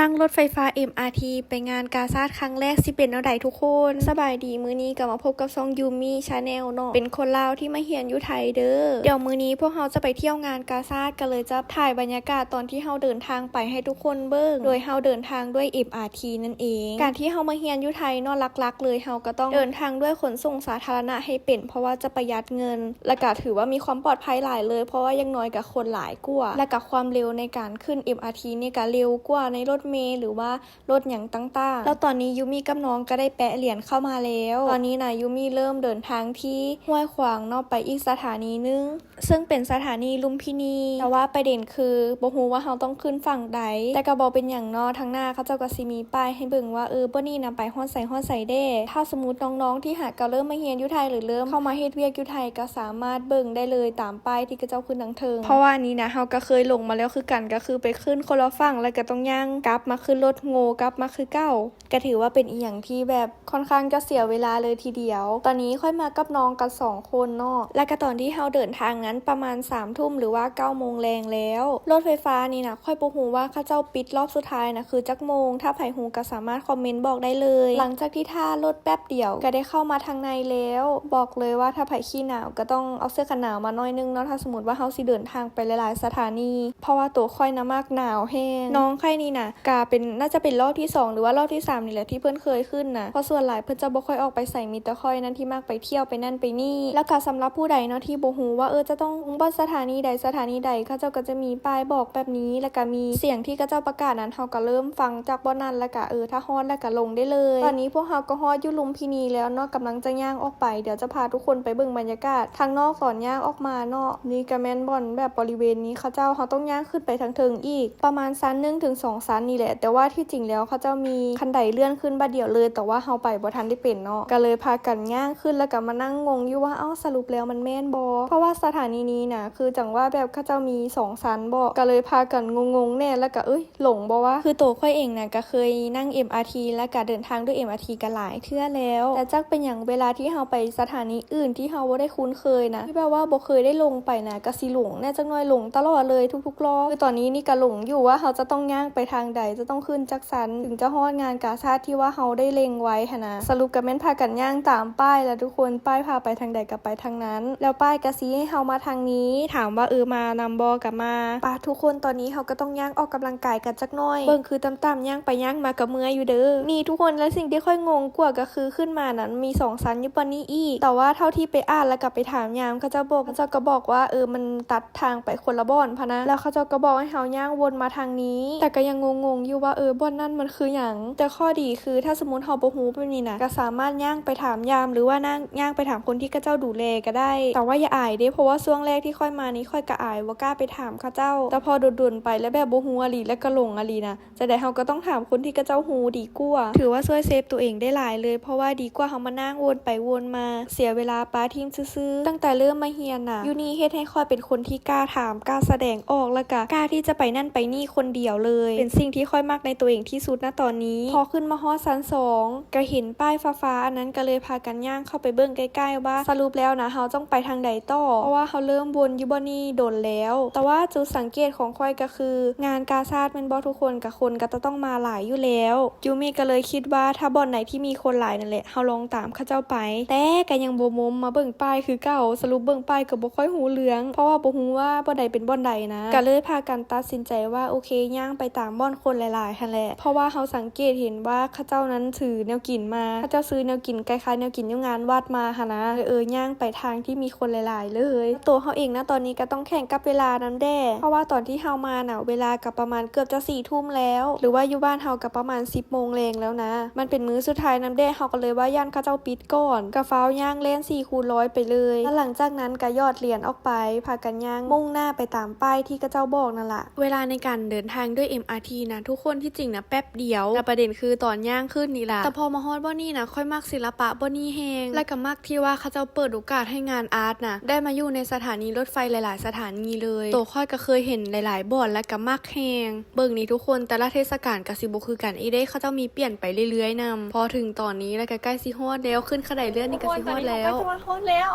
นั่งรถไฟฟ้า MRT ไปงานกาซาดครั้งแรกสิเป็นเอาใดทุกคน สบายดีมือนี้ก็มาพบกับซองยูมี่ชาแนลเนาะเป็นคนลาวที่มาเฮียนอยู่ไทยเด้อเดี๋ยวมือนี้พวกเราจะไปเที่ยวงานกาซาดกันเลยจะถ่ายบรรยากาศตอนที่เฮาเดินทางไปให้ทุกคนเบิ่งโดยเฮาเดินทางด้วย MRT นั่นเอง การที่เฮามาเฮียนอยู่ไทยเนาะลักๆ เลยเฮาก็ต้องเดินทางด้วยขนส่งสาธารณะให้เป็น เพราะว่าจะประหยัดเงิน และก็ถือว่ามีความปลอดภัยหลายเลย เพราะว่ายังน้อยกับคนหลายกว่าและกับความเร็วในการขึ้น MRT นี่ก็เร็วกว่าในรถเมล์หรือว่ารถอย่างต่างๆ แล้วตอนนี้ยูมี่กับน้องก็ได้แปะเหรียญเข้ามาแล้ว ตอนนี้นะยูมี่เริ่มเดินทางที่ห้วยขวางนอกไปอีกสถานีหนึง ซึ่งเป็นสถานีลุมพินี แต่ว่าประเด็นคือบ่ฮู้ว่าเราต้องขึ้นฝั่งใด แต่ก็บ่เป็นอย่างนอทางหน้าเขาเจ้าก็สิมีป้ายให้เบิ่งว่าเออบ่นี่นะไปฮอดใส่ฮอดใส่เด้ ถ้าสมมติน้องๆที่หากก็เริ่มมาเรียนอยู่ไทยหรือเริ่มเข้ามาเฮ็ดเวียกอยู่ไทยก็สามารถเบิ่งได้เลยตามป้ายที่เขาเจ้าขึ้นทางเทิง เพราะว่านี้นะเฮาก็เคยลงมาแล้วคือกันก็คือไปขึ้นคนละฝั่งแล้วก็ต้องย่างกลับมาขึ้นรถโง่กลับมาคือเก้าก็ถือว่าเป็นอีหยังที่แบบค่อนข้างจะเสียเวลาเลยทีเดียว ตอนนี้ค่อยมากับน้องกันสองคนเนาะและก็ตอนที่เฮาเดินทางนั้นประมาณ3ามทุ่มหรือว่า9ก้าโมงแรงแล้วรถไฟฟ้านี่นะค่อยปูหูว่าข้าเจ้าปิดรอบสุดท้ายนะคือจักโมง ถ้าไผหูก็สามารถคอมเมนต์บอกได้เลย หลังจากที่ท่ารถแป๊บเดียวก็ได้เข้ามาทางในแล้ว บอกเลยว่าถ้าไผขี้หนาวก็ต้องเอาเสื้อกันหนาวมาหน่อยนึงเนาะถ้าสมมติว่าเฮาสิเดินทางไปหลายๆสถานี เพราะว่าตัวค่อยนะมากหนาวแห้งน้องค่อยนี่นะกาเป็นน่าจะเป็นรอบที่สองหรือว่ารอบที่สามนี่แหละที่เพื่อนเคยขึ้นนะเพราะส่วนหลายเพื่อนจะบ่ค่อยออกไปใส่มีต่ค่อยนั่นที่มากไปเที่ยวไปนั่นไปนี่ แล้วก็สำหรับผู้ใดเนาะที่บ่ฮู้ว่าเออจะต้องบ่สถานีใดสถานีใดเขาเจ้าก็จะมีป้ายบอกแบบนี้ แล้วก็มีเสียงที่เขาเจ้าประกาศนั้นเฮาก็เริ่มฟังจากบ่นั้นแล้วก็เออถ้าฮอดแล้วก็ลงได้เลย ตอนนี้พวกเฮาก็ฮอดอยู่ลุมพินีแล้วเนาะกำลังจะย่างออกไปเดี๋ยวจะพาทุกคนไปเบิ่งบรรยากาศทางนอกตอนย่างออกมาเนาะนี่ก็แม่นบ่อนแบบบริเวณนี้เขาเจ้าเขาต้องย่างขึ้นไปทางเทิงอีก ประมาณชั้นหนึ่งถึงสองชั้นนี่แหละ แต่ว่าที่จริงแล้วเขาเจ้ามีคันไดเลื่อนขึ้นบัดเดียวเลย แต่ว่าเฮาไปบ่ทันได้เป็นเนาะก็เลยพากันย่างขึ้นแล้วก็มานั่งงงอยู่ว่าเอ้าสรุปแล้วมันแม่นบ่เพราะว่าสถานีนี้นะคือจังว่าแบบเขาเจ้ามีสองชั้นบ่ก็เลยพากันงงๆแน่แล้วก็เอ้ยหลงบ่ว่าคือตัวค่อยเองนะก็เคยนั่ง MRT แล้วก็เดินทางด้วย MRT กันหลายเทื่อแล้ว แต่จักเป็นอย่างเวลาที่เฮาไปสถานีอื่นที่เฮาบ่ได้คุ้นเคยนะที่แปลว่าบ่เคยได้ลงไปนะก็สิหลงแน่จักน่อยหลงตลอดเลยทุกๆรอบคือตอนนี้นี่ก็หลงอยู่ว่าเฮาจะต้องย่างไปทางใดจะต้องขึ้นจักสันถึงจะฮอดงานกาชาติที่ว่าเฮาได้เล็งไว้หั้นะสรุปก็แม่นพากันย่างตามป้ายแล้วทุกคนป้ายพาไปทางใดก็ไปทางนั้น แล้วป้ายก็ชี้ให้เฮามาทางนี้ ถามว่าเออมานำบ่กับมาป้าทุกคนตอนนี้เฮาก็ต้องย่างออกกำลังกายกันจักหน่อยเบิ่งคือต่ำๆย่างไปย่างมากับเมื่ออยู่เด้อนี่ทุกคนและสิ่งที่ค่อยงงกว่าก็คือขึ้นมานั้นมีสองชั้นอยู่ปนนี้อีกแต่ว่าเท่าที่ไปอ่านแล้วกลับไปถามยามเขาจะบอกเขาจะก็บอกว่าเออมันตัดทางไปคนละบ่อนพะนะแล้วเขาจะก็บอกให้เฮาย่างวนมาทางนี้ แต่ก็ยังงงๆอยู่ว่าเออบนนั่นมันคือหยังแต่ข้อดีคือถ้าสมมติเฮาบ่ฮู้แบบนี้นะก็สามารถย่างไปถามยามหรือว่านั่งย่างไปถามคนที่เขาเจ้าดูแลก็ได้ แต่ว่าอย่าอายเด้เพราะว่าช่วงแรกที่ค่อยมานี้ค่อยก็อายว่ากล้าไปถามเขาเจ้า แต่พอโดนๆไปแล้วแบบบ่ฮู้อะลีแล้วก็หลงอะลีนะจะได้เฮาก็ต้องถามคนที่เขาเจ้าฮู้ดีกว่าถือว่าช่วยเซฟตัวเองได้หลายเลย เพราะว่าดีกว่าเฮามานั่งวนไปวนมา เสียเวลาป้าทีมซื่อๆตั้งแต่เริ่มมาเฮียนน่ะยูนี่เฮ็ดให้ค่อยเป็นคนที่กล้าถามกล้าแสดงออกแล้วก็กล้าที่จะไปนั่นไปนี่คนเดียวเลย เป็นสิ่งที่ที่ค่อยมักในตัวเองที่สุดณตอนนี้ พอขึ้นมาฮอดชั้นสองก็เห็นป้ายฟ้าๆอันนั้นก็เลยพากันย่างเข้าไปเบิ่งใกล้ๆว่าสรุปแล้วนะเฮาต้องไปทางใดต่อ เพราะว่าเฮาเริ่มวนยูบ่นี่โดนแล้ว แต่ว่าจุดสังเกตของค่อยก็คือ งานกาชาดแม่นบ่ทุกคนกับคนก็จะต้องมาหลายอยู่แล้วยูมี่ก็เลยคิดว่าถ้าบ่อนไหนที่มีคนหลายนั่นแหละเฮาลองตามเขาเจ้าไป แต่ก็ยังบ่มมมาเบิ่งป้ายคือเก่าสรุปเบิ่งป้ายก็บ่ค่อยหูเรื่อง เพราะว่าบ่ฮู้ว่าบ่อนใดเป็นบ่อนใดนะก็เลยพากันตัดสินใจว่าโอเคย่างไปตามบ่อนคนหลายๆหั่นแหละเพราะว่าเฮาสังเกตเห็นว่าเขาเจ้านั้นถือแนวกินมาเขาเจ้าซื้อแนวกินคล้ายๆแนวกินยู่งานวัดมาหั่นะเออย่างไปทางที่มีคนหลาย ๆ เลย ตัวเฮาเองนะตอนนี้ก็ต้องแข่งกับเวลานํแด้เพราะว่าตอนที่เฮามาน่ะเวลากับประมาณเกือบจะ4ทุ่มแล้ว หรือว่าอยู่บ้านเฮากับประมาณ10โมงแรงแล้วนะ มันเป็นมื้อสุดท้ายน้ำแด้เฮาก็เลยว่าย่านเขาเจ้าปิดก่อนกะฟ้าย่างเล่น4คูร้อยไปเลยแล้วหลังจากนั้นก็ยอดเหรียญออกไปพากันย่างมุ่งหน้าไปตามป้ายที่กระเจ้าบอกนั่นแหละเวลาในการเดินทางด้วย MRT นะทุกคนที่จริงนะแป๊บเดียวแต่ประเด็นคือตอนย่างขึ้นนี่ล่ะแต่พอมาฮอดบ่นี่นะค่อยมักศิลปะบ่นี่แฮงและก็มักที่ว่าเขาเจ้าเปิดโอกาสให้งานอาร์ตนะได้มาอยู่ในสถานีรถไฟหลาย ๆ สถานีเลยโตค่อยก็เคยเห็นหลาย ๆบ่อนและก็มักแฮงเบิ่งนี่ทุกคนแต่ละเทศกาลก็สิบ่คือกันอีเด้เขาเจ้ามีเปลี่ยนไปเรื่อย ๆนำพอถึงตอนนี้แล้วก็ใกล้สิฮอดแล้วขึ้นขนาดเลื่อนนี่ก็สิฮอดแล้วโยตอนนี้เขาใกล้จะมาฮอดแล้ว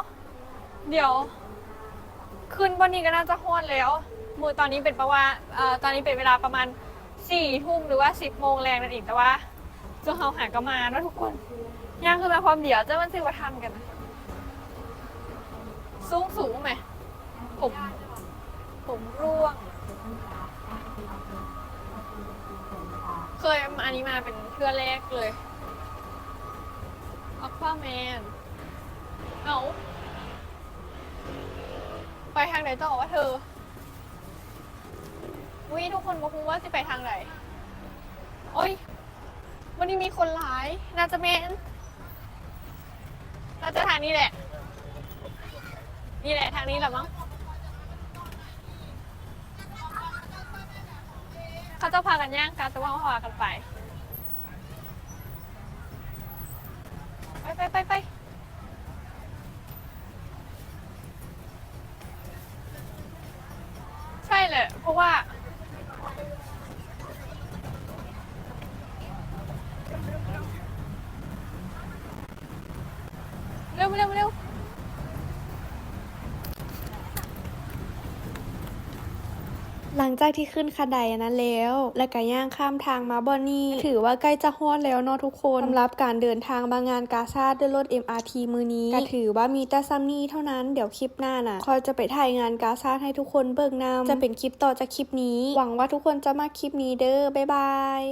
เดี๋ยว ขึ้นวันนี้ก็น่าจะฮอดแล้วมือตอนนี้เป็นประว่าเอ่อตอนนี้เป็นเวลาประมาณ สี่ทุ่มหรือว่าสิบโมงแรงนั่นเองแต่ว่าจงเขาหาก็มาเนอะทุกคนย่างขึ้นมาความเดียวเจะมันซื้อมาทำกันนะสูงสูงไหมผมผมร่วง เคยอันนี้มาเป็นเพื่อแรกเลยอควาแมนเอาไปทางไหนต่อวะเธอ วิทุกคนก็คงว่าจะไปทางไหนโอ้ย วันนี้มีคนร้าย น่าจะเมนน่าจะทางนี้แหละ นี่แหละทางนี้แหละมั้ง เขาจะพากันย่างกันแต่ว่าเขาพากันไป ไปไปไปไปใช่เลยเพราะว่า เร็วเร็วเร็วหลังจากที่ขึ้นคันไดอันนั้นแล้ว และก็ย่างข้ามทางมาบอนี่ ถือว่าใกล้จะฮอดแล้วเนาะทุกคนสำหรับการเดินทางมางงานกาซาดด้วยรถ MRT มือนี้ก็ถือว่ามีแต่ซัมนี่เท่านั้นเดี๋ยวคลิปหน้าน่ะคอยจะไปถ่ายงานกาซาดให้ทุกคนเบิกนำจะเป็นคลิปต่อจากคลิปนี้ หวังว่าทุกคนจะมาคลิปนี้เด้อบ๊ายบาย